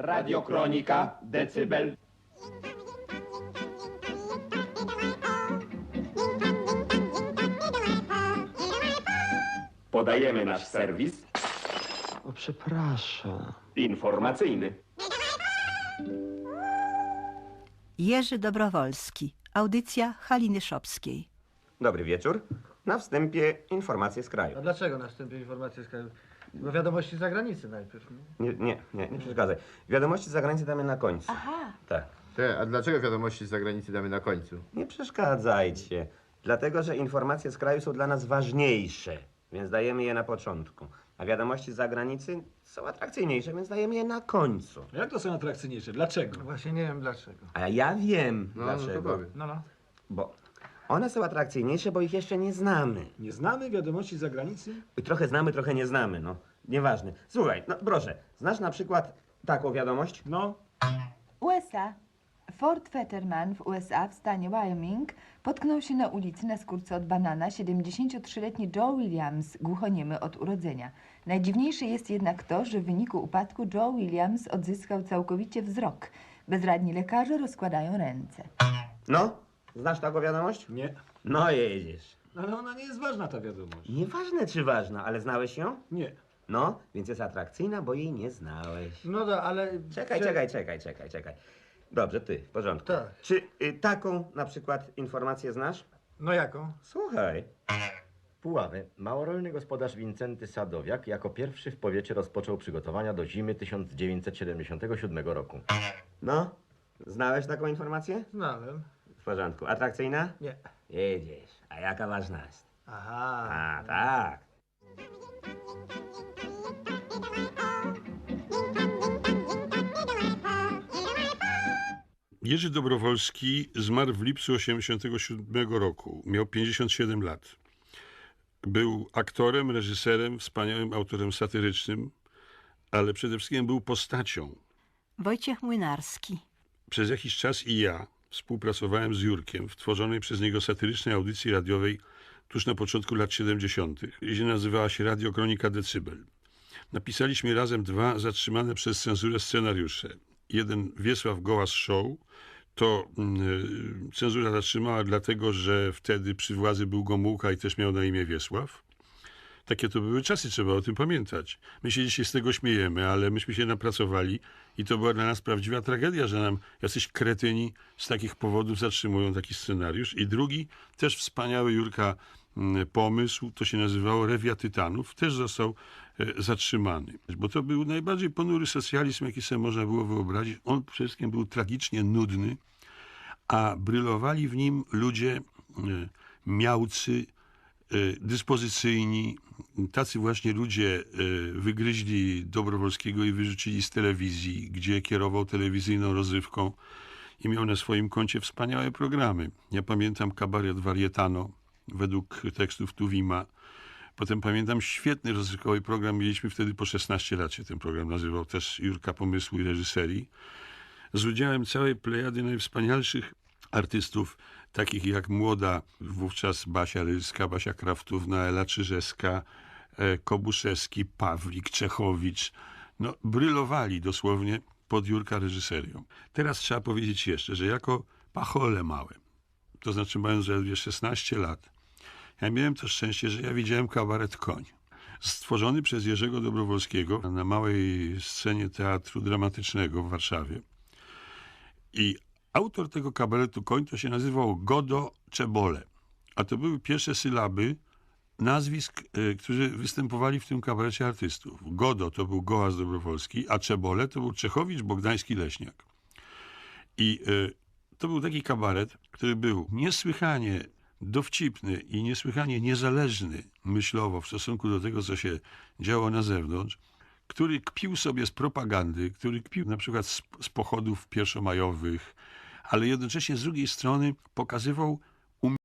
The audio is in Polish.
Radiokronika Decybel. Podajemy nasz serwis O, przepraszam. informacyjny. Jerzy Dobrowolski. Audycja Haliny Szopskiej. Dobry wieczór. Na wstępie informacje z A kraju. dlaczego na wstępie informacje z kraju? Bo wiadomości z zagranicy najpierw. Nie? Nie, nie, nie, nie przeszkadzaj. Wiadomości z zagranicy damy na końcu. Aha. Tak. Te, a dlaczego wiadomości z zagranicy damy na końcu? Nie przeszkadzajcie. Dlatego, że informacje z kraju są dla nas ważniejsze, więc dajemy je na początku. A wiadomości z zagranicy są atrakcyjniejsze, więc dajemy je na końcu. Jak to są atrakcyjniejsze? Dlaczego? Właśnie nie wiem dlaczego. A ja wiem No, no to dlaczego. powiedz. No, no. bo one są atrakcyjniejsze, bo ich jeszcze nie znamy. Nie znamy wiadomości z zagranicy? I trochę znamy, trochę nie znamy, no. Nieważne. Słuchaj, no proszę, znasz na przykład taką wiadomość? No, USA. Fort Fetterman w USA w stanie Wyoming potknął się na ulicy na skórce od banana 73-letni Joe Williams, głuchoniemy od urodzenia. Najdziwniejsze jest jednak to, że w wyniku upadku Joe Williams odzyskał całkowicie wzrok. Bezradni lekarze rozkładają ręce. No, znasz taką wiadomość? nie. No jedziesz. Ale ona nie jest ważna, ta wiadomość. Nieważne czy ważna, ale znałeś ją? Nie. No, więc jest atrakcyjna, bo jej nie znałeś. No da, ale... Czekaj, Czy- czekaj, czekaj, czekaj, czekaj. Dobrze, ty, w porządku. Tak. Czy y, taką na przykład informację znasz? No jaką? Słuchaj. Puławy, małorolny gospodarz Wincenty Sadowiak jako pierwszy w powiecie rozpoczął przygotowania do zimy 1977 roku. No, znałeś taką informację? Znałem. W porządku. Atrakcyjna? Nie. Jedziesz. A jaka ważna jest? Aha. A, tak. Jerzy Dobrowolski zmarł w lipcu 1987 roku. Miał 57 lat. Był aktorem, reżyserem, wspaniałym autorem satyrycznym, ale przede wszystkim był postacią. Wojciech Młynarski. Przez jakiś czas i ja współpracowałem z Jurkiem w tworzonej przez niego satyrycznej audycji radiowej tuż na początku lat 70. i nazywała się Radiokronika Decybel. Napisaliśmy razem dwa zatrzymane przez cenzurę scenariusze. Jeden Wiesław Gołas Show, to mm, cenzura zatrzymała dlatego, że wtedy przy władzy był Gomułka i też miał na imię Wiesław. Takie to były czasy, trzeba o tym pamiętać. My się dzisiaj z tego śmiejemy, ale myśmy się napracowali i to była dla nas prawdziwa tragedia, że nam jacyś kretyni z takich powodów zatrzymują taki scenariusz. I drugi, też wspaniały Jurka mm, pomysł, to się nazywało Rewia Tytanów, też został e, zatrzymany. Bo to był najbardziej ponury socjalizm, jaki sobie można było wyobrazić. On przede wszystkim był tragicznie nudny, a brylowali w nim ludzie e, miałcy, dyspozycyjni. Tacy właśnie ludzie e, wygryźli Dobrowolskiego i wyrzucili z telewizji, gdzie kierował telewizyjną rozrywką i miał na swoim koncie wspaniałe programy. Ja pamiętam kabaret Warietano według tekstów Tuwima. Potem pamiętam świetny rozrywkowy program, mieliśmy wtedy po 16 lat się ten program nazywał, też Jurka Pomysłu i reżyserii z udziałem całej plejady najwspanialszych artystów, takich jak młoda, wówczas Basia Rylska, Basia Kraftówna, Ela Czyżewska, e, Kobuszewski, Pawlik, Czechowicz. No, brylowali dosłownie pod Jurka reżyserią. Teraz trzeba powiedzieć jeszcze, że jako pachole małe, to znaczy mając zaledwie 16 lat, ja miałem to szczęście, że ja widziałem kabaret Koń. Stworzony przez Jerzego Dobrowolskiego na małej scenie teatru dramatycznego w Warszawie. I autor tego kabaretu Koń to się nazywał Godo Czebole. A to były pierwsze sylaby nazwisk, y, którzy występowali w tym kabarecie artystów. Godo to był Gołas Dobrowolski, a Czebole to był Czechowicz, Bogdański, Leśniak. I y, to był taki kabaret, który był niesłychanie dowcipny i niesłychanie niezależny myślowo w stosunku do tego, co się działo na zewnątrz, który kpił sobie z propagandy, który kpił na przykład z, z pochodów pierwszomajowych, ale jednocześnie z drugiej strony pokazywał